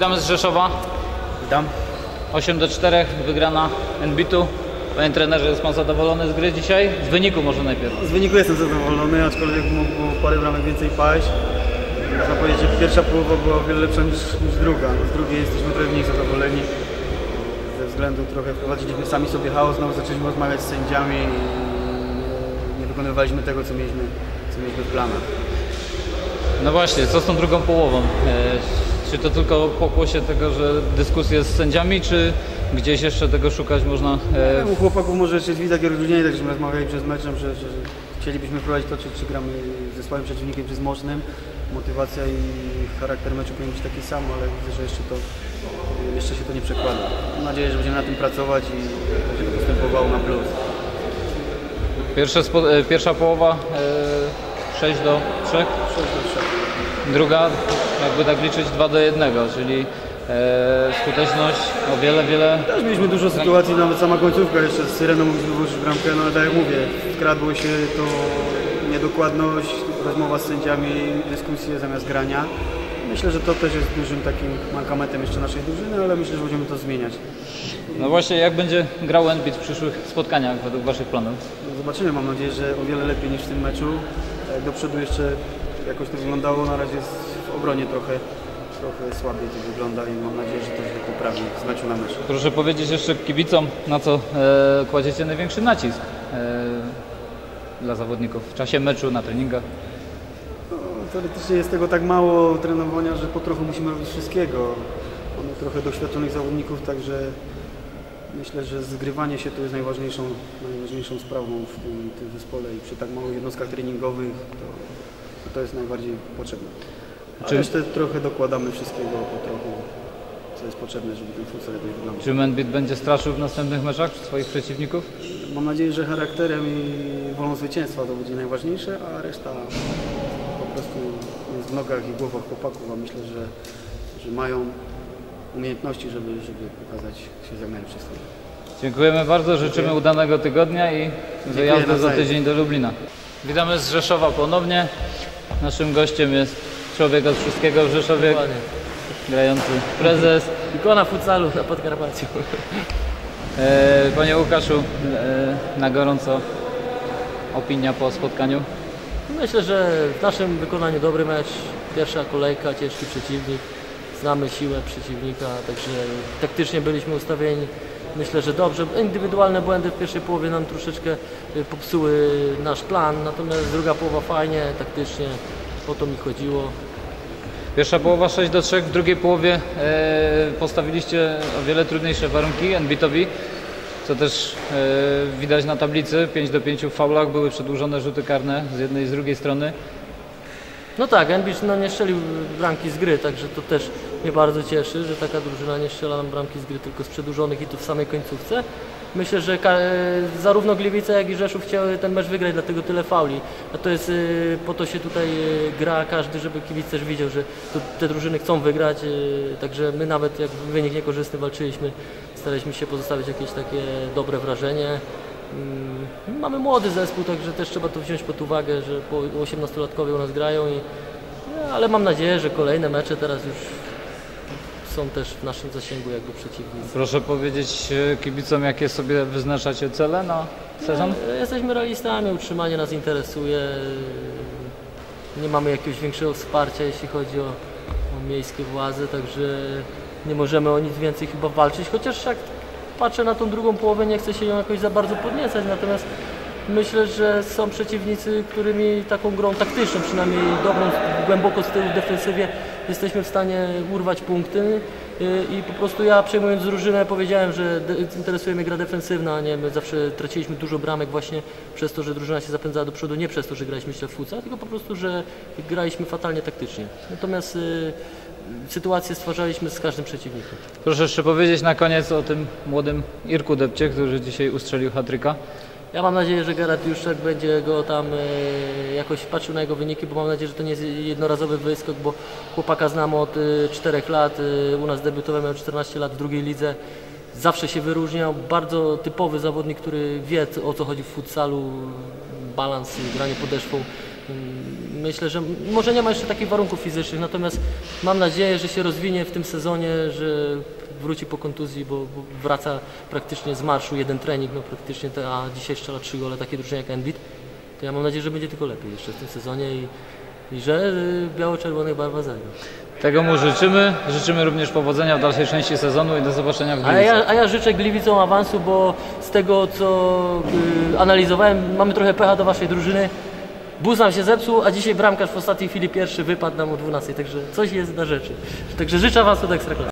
Witamy z Rzeszowa. Witam. 8 do 4, wygrana NBIT-u. Panie trenerze, jest Pan zadowolony z gry dzisiaj? Z wyniku może najpierw. Z wyniku jestem zadowolony, aczkolwiek mógł parę bramek więcej paść. Można powiedzieć, że pierwsza połowa była o wiele lepsza niż, niż druga. Z drugiej jesteśmy trochę mniej zadowoleni. Ze względu trochę wprowadziliśmy sami sobie chaos, znowu zaczęliśmy rozmawiać z sędziami i nie, nie wykonywaliśmy tego, co mieliśmy, co mieliśmy w planach. No właśnie, co z tą drugą połową? Czy to tylko pokłosie tego, że dyskusje z sędziami, czy gdzieś jeszcze tego szukać można? E, U chłopaków może jeszcze jest widać takie rozróżnienie, tak żeśmy rozmawiali przed meczem, że, że, chcielibyśmy prowadzić to, czy, czy gramy ze słabym przeciwnikiem, czy z mocnym. Motywacja i charakter meczu powinien być taki sam, ale widzę, że jeszcze, to, jeszcze się to nie przekłada. Mam nadzieję, że będziemy na tym pracować i będzie to postępowało na plus. pierwsze e, pierwsza połowa e, 6 do 3, 6 do 3. druga jakby tak liczyć 2 do 1, czyli e, skuteczność o wiele, wiele Też mieliśmy dużo sytuacji, nawet sama końcówka jeszcze z Syreną mogliśmy włożyć bramkę, no ale tak jak mówię, wkradło się to niedokładność, rozmowa z sędziami, dyskusje zamiast grania. Myślę, że to też jest dużym takim mankamentem jeszcze naszej drużyny, ale myślę, że będziemy to zmieniać. No właśnie, jak będzie grał NBIT w przyszłych spotkaniach według Waszych planów? No Zobaczymy, mam nadzieję, że o wiele lepiej niż w tym meczu. Tak Do przodu jeszcze jakoś to wyglądało, na razie jest w obronie trochę, trochę słabiej to wygląda i mam nadzieję, że to się poprawi z meczu na mecz. Proszę powiedzieć jeszcze kibicom, na co e, kładziecie największy nacisk e, dla zawodników w czasie meczu, na treningach. No, teoretycznie jest tego tak mało trenowania, że po trochu musimy robić wszystkiego. Mamy trochę doświadczonych zawodników, także myślę, że zgrywanie się to jest najważniejszą, najważniejszą sprawą w tym, tym zespole i przy tak małych jednostkach treningowych to, to jest najbardziej potrzebne. Czy- resztę trochę dokładamy wszystkiego po trochu, co jest potrzebne, żeby ten futsal jakoś wyglądał. Czy NBIT będzie straszył w następnych meczach swoich przeciwników? Mam nadzieję, że charakterem i wolą zwycięstwa to będzie najważniejsze, a reszta po prostu jest w nogach i głowach chłopaków, a myślę, że, że mają umiejętności, żeby, żeby pokazać się z jak najlepszej strony. Dziękujemy bardzo, życzymy udanego tygodnia i wyjazdu za tydzień do Lublina. Witamy z Rzeszowa ponownie. Naszym gościem jest człowiek od wszystkiego w Rzeszowie, Dokładnie. grający prezes. Ikona futsalu na Podkarpaciu. E, Panie Łukaszu, e, na gorąco opinia po spotkaniu. Myślę, że w naszym wykonaniu dobry mecz. Pierwsza kolejka, ciężki przeciwnik. Znamy siłę przeciwnika, także taktycznie byliśmy ustawieni. Myślę, że dobrze. Indywidualne błędy w pierwszej połowie nam troszeczkę y, popsuły nasz plan, natomiast druga połowa fajnie, taktycznie. O to mi chodziło. Pierwsza połowa 6 do 3, w drugiej połowie e, postawiliście o wiele trudniejsze warunki NBIT-owi, co też e, widać na tablicy. 5 do 5 w faulach, były przedłużone rzuty karne z jednej i z drugiej strony. No tak, Enbicz no, nie strzelił bramki z gry, także to też mnie bardzo cieszy, że taka drużyna nie strzela nam bramki z gry, tylko z przedłużonych i to w samej końcówce. Myślę, że zarówno Gliwice, jak i Rzeszów chciały ten mecz wygrać, dlatego tyle fauli. A to jest, e, po to się tutaj e, gra każdy, żeby kibic też widział, że te drużyny chcą wygrać, e, także my nawet jak wynik niekorzystny walczyliśmy, staraliśmy się pozostawić jakieś takie dobre wrażenie. Mm, Mamy młody zespół, także też trzeba to wziąć pod uwagę, że po 18-latkowie u nas grają, i, no, ale mam nadzieję, że kolejne mecze teraz już są też w naszym zasięgu jako przeciwnicy. Proszę powiedzieć e, kibicom, jakie sobie wyznaczacie cele na sezon? E, Jesteśmy realistami, utrzymanie nas interesuje. Nie mamy jakiegoś większego wsparcia, jeśli chodzi o, o miejskie władze, także nie możemy o nic więcej chyba walczyć, chociaż jak patrzę na tą drugą połowę, nie chcę się ją jakoś za bardzo podniecać, natomiast myślę, że są przeciwnicy, którymi taką grą taktyczną, przynajmniej dobrą, głęboko z tyłu w defensywie jesteśmy w stanie urwać punkty Y, i po prostu ja przejmując drużynę powiedziałem, że interesuje mnie gra defensywna, a nie my zawsze traciliśmy dużo bramek właśnie przez to, że drużyna się zapędzała do przodu, nie przez to, że graliśmy źle w futsal, tylko po prostu, że graliśmy fatalnie taktycznie. Natomiast y, sytuację stwarzaliśmy z każdym przeciwnikiem. Proszę jeszcze powiedzieć na koniec o tym młodym Irku Depcie, który dzisiaj ustrzelił hatryka. Ja mam nadzieję, że Gerard Juszczak będzie go tam e, jakoś patrzył na jego wyniki, bo mam nadzieję, że to nie jest jednorazowy wyskok, bo chłopaka znam od e, 4 lat, e, u nas debiutował, miał 14 lat w drugiej lidze. Zawsze się wyróżniał, bardzo typowy zawodnik, który wie o co chodzi w futsalu, balans, granie podeszwą. Myślę, że może nie ma jeszcze takich warunków fizycznych, natomiast mam nadzieję, że się rozwinie w tym sezonie, że wróci po kontuzji, bo, bo wraca praktycznie z marszu, jeden trening, no praktycznie, te, a dzisiaj strzela trzy gole, takie drużyny jak Enbit, to ja mam nadzieję, że będzie tylko lepiej jeszcze w tym sezonie i, i że y, biało-czerwonych barwa zagra. Tego mu życzymy. Życzymy również powodzenia w dalszej części sezonu i do zobaczenia w A Gliwicach. ja, a ja życzę Gliwicom awansu, bo z tego co y, analizowałem, mamy trochę pecha do waszej drużyny. Bus nam się zepsuł, a dzisiaj bramkarz w ostatniej chwili pierwszy wypadł nam o 12, także coś jest na rzeczy. Także życzę awansu do Ekstraklasy.